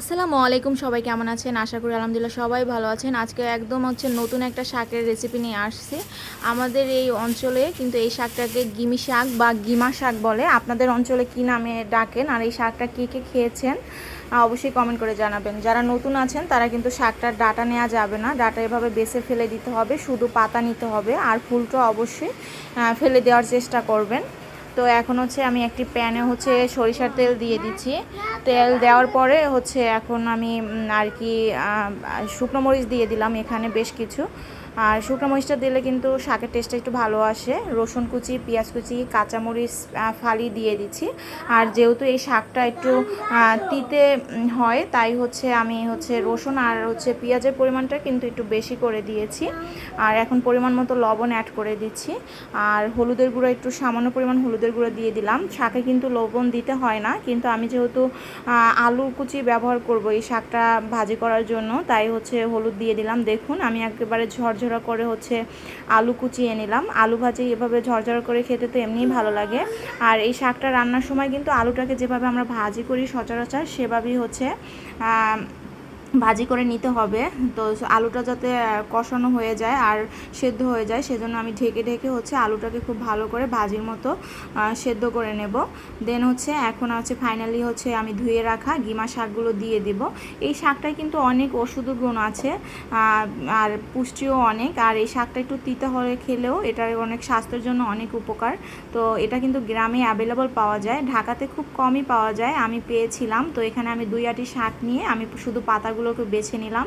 আসসালামু আলাইকুম সবাই, কেমন আছেন? আশা করি আলহামদুলিল্লাহ সবাই ভালো আছেন। আজকে একদম হচ্ছে নতুন একটা শাকের রেসিপি নিয়ে আসছি। আমাদের এই অঞ্চলে কিন্তু এই শাকটাকে গিমি শাক বা গিমা শাক বলে। আপনাদের অঞ্চলে কি নামে ডাকেন আর এই শাকটা কী কে খেয়েছেন অবশ্যই কমেন্ট করে জানাবেন। যারা নতুন আছেন, তারা কিন্তু শাকটার ডাটা নেওয়া যাবে না। ডাটা এভাবে বেছে ফেলে দিতে হবে, শুধু পাতা নিতে হবে। আর ফুলটা অবশ্যই ফেলে দেওয়ার চেষ্টা করবেন। তো এখন হচ্ছে আমি একটি প্যানে হচ্ছে সরিষার তেল দিয়ে দিচ্ছি। তেল দেওয়ার পরে হচ্ছে এখন আমি আর কি শুকনো মরিচ দিয়ে দিলাম এখানে বেশ কিছু। আর শুকনো মরিচটা দিলে কিন্তু শাকের টেস্টটা একটু ভালো আসে। রসুন কুচি, পেঁয়াজ কুচি, কাঁচামরিচ ফালি দিয়ে দিচ্ছি। আর যেহেতু এই শাকটা একটু তিতে হয়, তাই হচ্ছে আমি হচ্ছে রসুন আর হচ্ছে পেঁয়াজের পরিমাণটা কিন্তু একটু বেশি করে দিয়েছি। আর এখন পরিমাণ মতো লবণ অ্যাড করে দিচ্ছি। আর হলুদের গুঁড়ো একটু সামান্য পরিমাণ হলুদের গুঁড়ো দিয়ে দিলাম। শাকে কিন্তু লবণ দিতে হয় না, কিন্তু আমি যেহেতু আলু কুচি ব্যবহার করব এই শাকটা ভাজি করার জন্য, তাই হচ্ছে হলুদ দিয়ে দিলাম। দেখুন, আমি একেবারে ঝরঝরা করে হচ্ছে আলু কুচিয়ে নিলাম। আলু ভাজি এভাবে ঝরঝরা করে খেতে তো এমনিই ভালো লাগে। আর এই শাকটা রান্নার সময় কিন্তু আলুটাকে যেভাবে আমরা ভাজি করি সচরাচর, সেভাবেই হচ্ছে ভাজি করে নিতে হবে। তো আলুটা যাতে কষানো হয়ে যায় আর সেদ্ধ হয়ে যায়, সেজন্য আমি ঢেকে ঢেকে হচ্ছে আলুটাকে খুব ভালো করে ভাজির মতো সেদ্ধ করে নেব। দেন হচ্ছে এখন হচ্ছে ফাইনালি হচ্ছে আমি ধুয়ে রাখা গিমা শাকগুলো দিয়ে দিব। এই শাকটায় কিন্তু অনেক ওষুধ গুণ আছে আর পুষ্টিও অনেক। আর এই শাকটা একটু তিতা হয়ে খেলেও এটার অনেক স্বাস্থ্যের জন্য অনেক উপকার। তো এটা কিন্তু গ্রামে অ্যাভেলেবল পাওয়া যায়, ঢাকাতে খুব কমই পাওয়া যায়, আমি পেয়েছিলাম। তো এখানে আমি দুই আটি শাক নিয়ে আমি শুধু পাতাগুলোকে বেছে নিলাম।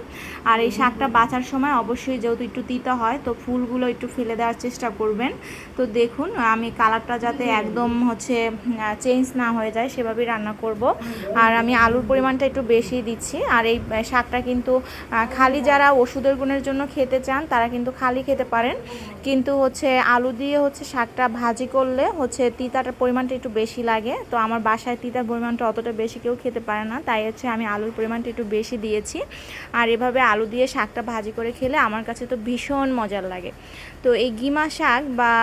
আর এই শাকটা বাঁচার সময় অবশ্যই যেহেতু একটু তিতা হয়, তো ফুলগুলো একটু ফেলে দেওয়ার চেষ্টা করবেন। তো দেখুন, আমি কালারটা যাতে একদম হচ্ছে চেঞ্জ না হয়ে যায়, সেভাবেই রান্না করব। আর আমি আলুর পরিমাণটা একটু বেশি দিচ্ছি। আর এই শাকটা কিন্তু খালি যারা ওষুধের গুণের জন্য খেতে চান, তারা কিন্তু খালি খেতে পারেন। কিন্তু হচ্ছে আলু দিয়ে হচ্ছে শাকটা ভাজি করলে হচ্ছে তিতাটার পরিমাণটা একটু বেশি লাগে। তো আমার বাসায় তিতার পরিমাণটা অতটা বেশি কেউ খেতে পারে না। তাই হচ্ছে আমি আলুর পরিমাণটা একটু বেশি দিয়েছি। আর এভাবে আলু দিয়ে শাকটা ভাজি করে খেলে আমার কাছে তো ভীষণ মজার লাগে। তো এই গিমা শাক বা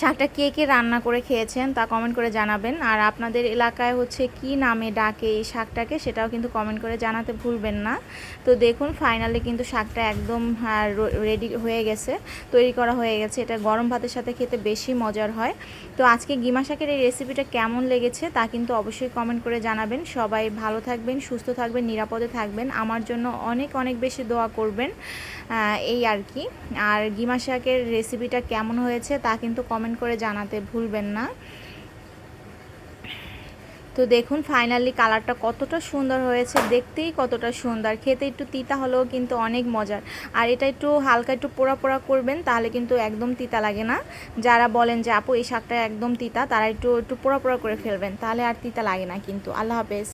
শাকটা কে কে রান্না করে খেয়েছেন তা কমেন্ট করে জানাবেন। আর আপনাদের এলাকায় হচ্ছে কি নামে ডাকে এই শাকটাকে সেটাও কিন্তু কমেন্ট করে জানাতে ভুলবেন না। তো দেখুন ফাইনালি কিন্তু শাকটা একদম রেডি হয়ে গেছে, তৈরি করা হয়ে গেছে। এটা গরম ভাতের সাথে খেতে বেশি মজার হয়। তো আজকে গিমা শাকের এই রেসিপিটা কেমন লেগেছে তা কিন্তু অবশ্যই কমেন্ট করে জানাবেন। সবাই ভালো থাকবেন, সুস্থ থাকবেন, নিরাপদে থাকবেন। আমার জন্য অনেক অনেক বেশি দোয়া করবেন এই আর কি। আর গিমা শাকের রেসিপিটা কেমন হয়েছে তা কিন্তু কমেন্ট করে জানাতে ভুলবেন না। তো দেখুন ফাইনালি কালারটা কতটা সুন্দর হয়েছে, দেখতেই কতটা সুন্দর। খেতে একটু তিতা হলেও কিন্তু অনেক মজার। আর এটা একটু হালকা একটু পোড়া পোড়া করবেন, তাহলে কিন্তু একদম তিতা লাগে না। যারা বলেন যে, আপু, এই শাকটা একদম তিতা, তারা একটু একটু পোড়া পোড়া করে ফেলবেন, তাহলে আর তিতা লাগে না কিন্তু। আল্লাহ হাফেজ।